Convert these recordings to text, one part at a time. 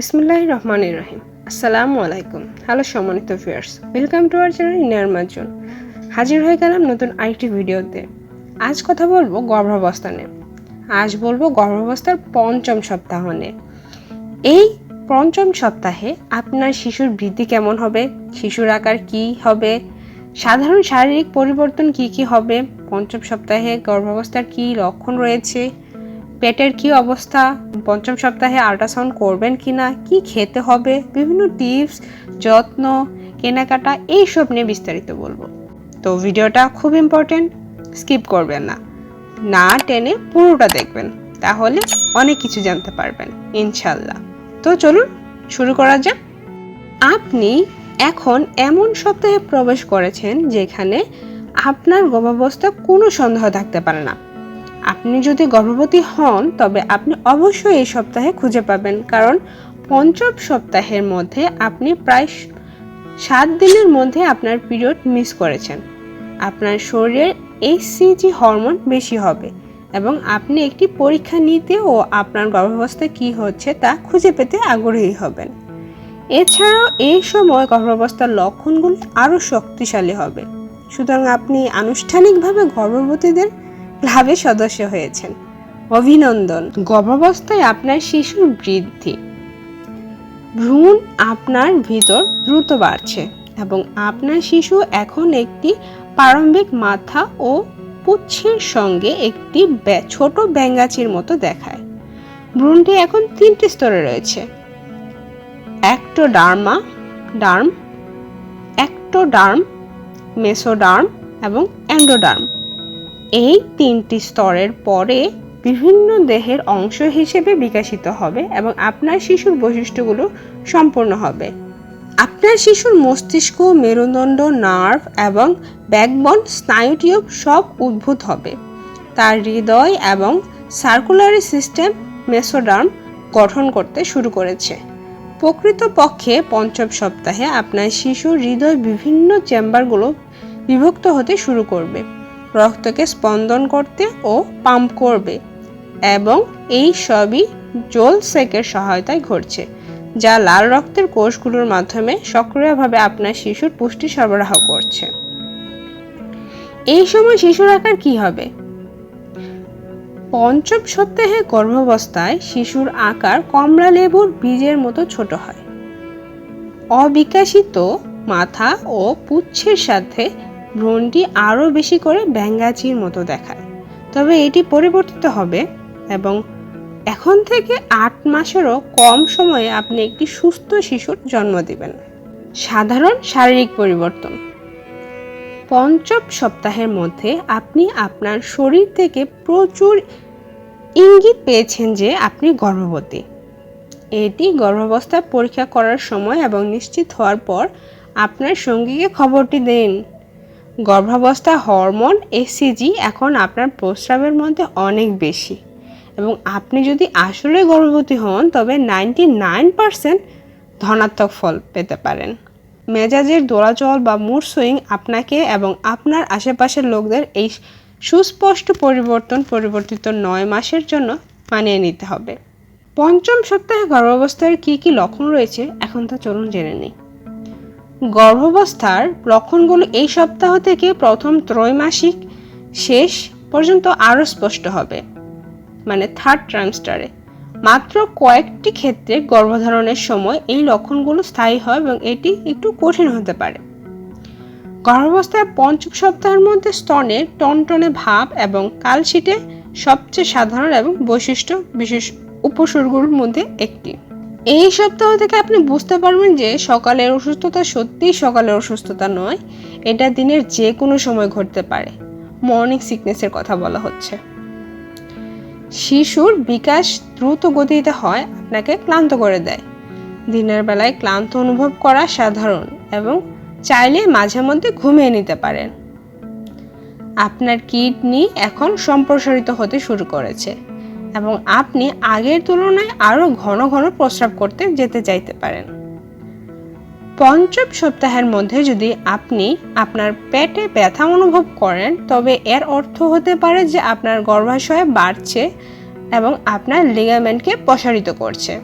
বিসমুল্লাহ রহমান রহিম। আসসালামু আলাইকুম। হ্যালো সম্মানিত viewers, welcome to our channel inner মার্জন হাজির হয়ে গেলাম নতুন আরেকটি ভিডিওতে। আজ কথা বলব গর্ভাবস্থা নিয়ে। আজ বলব গর্ভাবস্থার পঞ্চম সপ্তাহ নিয়ে। এই পঞ্চম সপ্তাহে আপনার শিশুর বৃদ্ধি কেমন হবে? শিশুর আকার কি হবে? সাধারণ শারীরিক পরিবর্তন কি কি হবে? পঞ্চম সপ্তাহে গর্ভাবস্থার কি লক্ষণ রয়েছে? পেটের কি অবস্থা? পঞ্চম সপ্তাহে আল্ট্রাসাউন্ড করবেন কি না? কি খেতে হবে? বিভিন্ন টিপস, যত্ন, কেনাকাটা, এইসব নিয়ে বিস্তারিত বলব। তো ভিডিওটা খুব ইম্পর্টেন্ট স্কিপ করবেন না। না টেনে পুরোটা দেখবেন, তাহলে অনেক কিছু জানতে পারবেন ইনশাল্লাহ তো চলুন, শুরু করা যাক। আপনি এখন এমন সপ্তাহে প্রবেশ করেছেন যেখানে আপনার গর্ভাবস্থা কোনো সন্দেহ থাকতে পারে না। আপনি যদি গর্ভবতী হন, তবে আপনি অবশ্যই এই সপ্তাহে খুঁজে পাবেন। কারণ পঞ্চম সপ্তাহের মধ্যে আপনি প্রায় সাত দিনের মধ্যে আপনার পিরিয়ড মিস করেছেন। আপনার শরীরের এইচসিজি হরমোন বেশি হবে এবং আপনি একটি পরীক্ষা নিতে ও আপনার গর্ভাবস্থায় কী হচ্ছে তা খুঁজে পেতে আগ্রহী হবেন। এছাড়াও এই সময় গর্ভাবস্থার লক্ষণগুলি আরও শক্তিশালী হবে। সুতরাং আপনি আনুষ্ঠানিকভাবে গর্ভবতীদের ক্লাবে সদস্য হয়েছেন। অভিনন্দন। গর্ভাবস্থায় আপনার শিশুর বৃদ্ধি। ভ্রূণ আপনার ভিতর দ্রুত বাড়ছে এবং আপনার শিশু এখন একটি প্রারম্ভিক মাথা ও পুচ্ছের সঙ্গে একটি ছোট ব্যাঙ্গাচির মতো দেখায়। ভ্রূণটি এখন তিনটি স্তরে রয়েছে। অ্যাক্টোডার্মা, ডার্ম, অ্যাক্টোডার্ম, মেসোডার্ম এবং অ্যান্ডোডার্ম। এই তিনটি স্তরের পরে বিভিন্ন দেহের অংশ হিসেবে বিকশিত হবে এবং আপনার শিশুর বৈশিষ্ট্যগুলো সম্পূর্ণ হবে। আপনার শিশুর মস্তিষ্ক, মেরুদণ্ড, নার্ভ এবং ব্যাকবন স্নায়ুটিউব সব উদ্ভূত হবে। তার হৃদয় এবং সার্কুলারি সিস্টেম মেসোডার্ম গঠন করতে শুরু করেছে। প্রকৃতপক্ষে পঞ্চম সপ্তাহে আপনার শিশুর হৃদয় বিভিন্ন চেম্বারগুলো বিভক্ত হতে শুরু করবে। রক্তকে স্পন্দন করতে ও পাম্প করবে এবং এই সবই জোল সেকের সহায়তায় ঘটছে, যা লাল রক্তের কোষগুলোর মাধ্যমে সক্রিয়ভাবে আপনার শিশুর পুষ্টি সরবরাহ করছে। এই সময় শিশুর আকার কি হবে? পঞ্চম সপ্তাহে গর্ভাবস্থায় শিশুর আকার কমলা লেবুর বীজের মতো ছোট হয়। অবিকাশিত মাথা ও পুচ্ছের সাথে ভ্রূণটি আরও বেশি করে ব্যাঙ্গাচির মতো দেখায়। তবে এটি পরিবর্তিত হবে এবং এখন থেকে আট মাসেরও কম সময়ে আপনি একটি সুস্থ শিশুর জন্ম দেবেন। সাধারণ শারীরিক পরিবর্তন। পঞ্চম সপ্তাহের মধ্যে আপনি আপনার শরীর থেকে প্রচুর ইঙ্গিত পেয়েছেন যে আপনি গর্ভবতী। এটি গর্ভাবস্থা পরীক্ষা করার সময় এবং নিশ্চিত হওয়ার পর আপনার সঙ্গীকে খবরটি দিন। গর্ভাবস্থা হরমোন এসিজি এখন আপনার প্রস্রাবের মধ্যে অনেক বেশি। এবং আপনি যদি আসলে গর্ভবতী হন, তবে নাইনটি নাইন পারসেন্ট ধনাত্মক ফল পেতে পারেন। মেজাজের দোলাচল বা মুড সুইং আপনাকে এবং আপনার আশেপাশের লোকদের এই সুস্পষ্ট পরিবর্তন পরিবর্তিত নয় মাসের জন্য মানিয়ে নিতে হবে। পঞ্চম সপ্তাহে গর্ভাবস্থার কী কী লক্ষণ রয়েছে? এখন তা চলুন জেনে নিই। গর্ভাবস্থার লক্ষণগুলো এই সপ্তাহ থেকে প্রথম ত্রৈমাসিক শেষ পর্যন্ত আরও স্পষ্ট হবে মানে থার্ড ট্রাইমস্টারে মাত্র কয়েকটি ক্ষেত্রে গর্ভধারণের সময় এই লক্ষণগুলো স্থায়ী হয় এবং এটি একটু কঠিন হতে পারে। গর্ভাবস্থায় পঞ্চম সপ্তাহের মধ্যে স্তনের টনটনে ভাব এবং কালশিটে সবচেয়ে সাধারণ এবং বৈশিষ্ট্য, বিশেষ উপসর্গগুলোর মধ্যে একটি। এই সপ্তাহ থেকে আপনি বুঝতে পারবেন যে সকালের অসুস্থতা সত্যিই সকালের অসুস্থতা নয়, এটা দিনের যে কোনো সময় ঘটতে পারে। মর্নিং সিকনেসের কথা বলা হচ্ছে। শিশুর বিকাশ দ্রুত গতিতে হয়, আপনাকে ক্লান্ত করে দেয়। দিনের বেলায় ক্লান্ত অনুভব করা সাধারণ এবং চাইলে মাঝে মধ্যে ঘুমিয়ে নিতে পারেন। আপনার কিডনি এখন সম্প্রসারিত হতে শুরু করেছে। এবং আপনি আগের তুলনায় আরও ঘন ঘন প্রস্রাব করতে যেতে চাইতে পারেন। পঞ্চম সপ্তাহের মধ্যে যদি আপনি আপনার পেটে ব্যথা অনুভব করেন, তবে এর অর্থ হতে পারে যে আপনার গর্ভাশয় বাড়ছে এবং আপনার লিগামেন্টকে প্রসারিত করছে।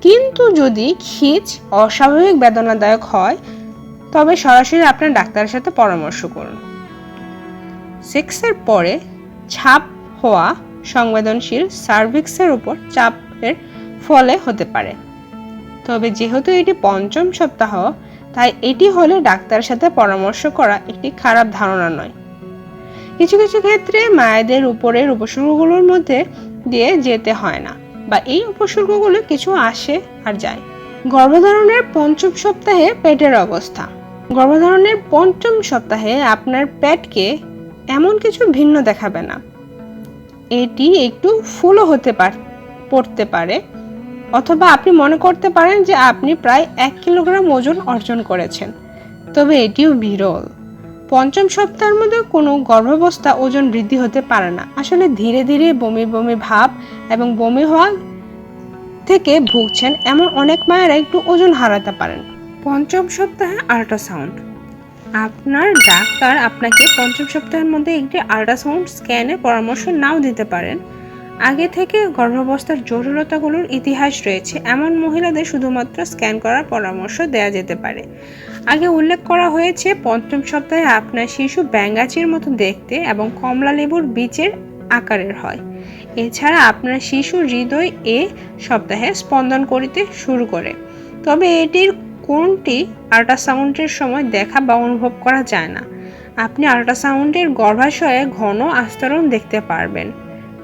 কিন্তু যদি খিচ অস্বাভাবিক বেদনাদায়ক হয়, তবে সরাসরি আপনার ডাক্তারের সাথে পরামর্শ করুন। সেক্সের পরে ছাপ হওয়া সংবেদনশীল সার্ভিক্সের উপর চাপের ফলে হতে পারে। তবে যেহেতু এটি পঞ্চম সপ্তাহ, তাই এটি হলে ডাক্তারের সাথে পরামর্শ করা একটি খারাপ ধারণা নয়। কিছু কিছু ক্ষেত্রে মায়েদের উপরের উপসর্গগুলোর মধ্যে দিয়ে যেতে হয় না বা এই উপসর্গগুলো কিছু আসে আর যায়। গর্ভধারণের পঞ্চম সপ্তাহে পেটের অবস্থা। গর্ভধারণের পঞ্চম সপ্তাহে আপনার পেটকে এমন কিছু ভিন্ন দেখাবে না। এটি একটু ফুলও হতে পার, পড়তে পারে। অথবা আপনি মনে করতে পারেন যে আপনি প্রায় এক কিলোগ্রাম ওজন অর্জন করেছেন। তবে এটিও বিরল। পঞ্চম সপ্তাহের মধ্যে কোনো গর্ভাবস্থা ওজন বৃদ্ধি হতে পারে না। আসলে ধীরে ধীরে বমি বমি ভাব এবং বমি হওয়া থেকে ভুগছেন এমন অনেক মায়েরা একটু ওজন হারাতে পারেন। পঞ্চম সপ্তাহে আল্ট্রাসাউন্ড। আপনার ডাক্তার আপনাকে পঞ্চম সপ্তাহের মধ্যে একটি আল্ট্রাসাউন্ড স্ক্যানের পরামর্শ নাও দিতে পারেন। আগে থেকে গর্ভাবস্থার জটিলতাগুলোর ইতিহাস রয়েছে। এমন মহিলাদের শুধুমাত্র স্ক্যান করার পরামর্শ দেওয়া যেতে পারে। আগে উল্লেখ করা হয়েছে, পঞ্চম সপ্তাহে আপনার শিশু ব্যাঙ্গাচির মতো দেখতে এবং কমলা লেবুর বীজের আকারের হয়। এছাড়া আপনার শিশু হৃদয় এ সপ্তাহে স্পন্দন করিতে শুরু করে। তবে এটির কোনটি আল্ট্রাসাউন্ডের সময় দেখা বা অনুভব করা যায় না। আপনি আল্ট্রাসাউন্ডের গর্ভাশয়ে ঘন আস্তরণ দেখতে পারবেন,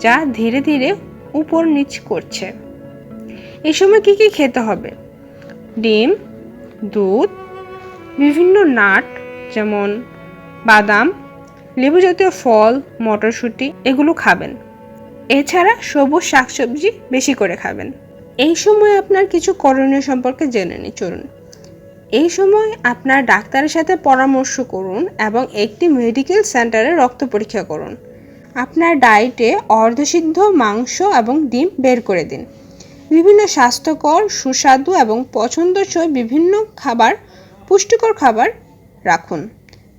যা ধীরে ধীরে উপর নিচ করছে। এই সময় কি কি খেতে হবে? ডিম, দুধ, বিভিন্ন নাট, যেমন বাদাম লেবু জাতীয় ফল, মটরশুঁটি, এগুলো খাবেন। এছাড়া সবুজ শাকসবজি বেশি করে খাবেন। এই সময় আপনার কিছু করণীয় সম্পর্কে জেনে নিই, চলুন। এই সময় আপনার ডাক্তারের সাথে পরামর্শ করুন এবং একটি মেডিকেল সেন্টারে রক্ত পরীক্ষা করুন। আপনার ডায়েটে অর্ধসিদ্ধ মাংস এবং ডিম বের করে দিন। বিভিন্ন স্বাস্থ্যকর, সুস্বাদু এবং পছন্দসই বিভিন্ন খাবার, পুষ্টিকর খাবার রাখুন।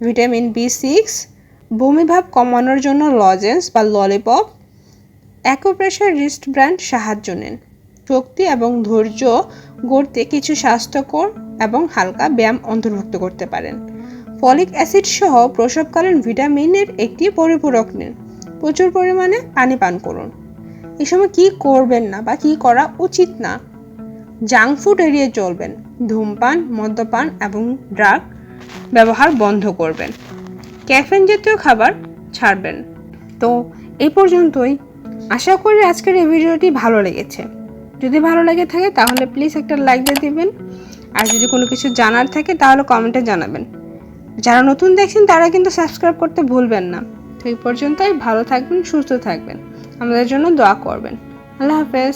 ভিটামিন বি সিক্স, বমিভাব কমানোর জন্য লজেন্স বা ললিপপ, অ্যাকোপ্রেশার রিস্ট ব্র্যান্ড সাহায্য নেন। শক্তি এবং ধৈর্য গড়তে কিছু স্বাস্থ্যকর এবং হালকা ব্যায়াম অন্তর্ভুক্ত করতে পারেন। ফলিক অ্যাসিড সহ প্রসবকালীন ভিটামিনের একটি পরিপূরক নিন। প্রচুর পরিমাণে পানি পান করুন। এই সময় কী করবেন না বা কী করা উচিত না? জাঙ্ক ফুড এড়িয়ে চলবেন। ধূমপান, মদ্যপান এবং ড্রাগ ব্যবহার বন্ধ করবেন। ক্যাফেন জাতীয় খাবার ছাড়বেন। তো এই পর্যন্তই। আশা করি আজকের এই ভিডিওটি ভালো লেগেছে। যদি ভালো লাগে থাকে, তাহলে প্লিজ একটা লাইক দিয়ে দিবেন। আর যদি কোনো কিছু জানার থাকে, তাহলে কমেন্টে জানাবেন। যারা নতুন দেখছেন, তারা কিন্তু সাবস্ক্রাইব করতে ভুলবেন না। তো এই পর্যন্তই, ভালো থাকবেন, সুস্থ থাকবেন। আমাদের জন্য দোয়া করবেন। আল্লাহ হাফেজ।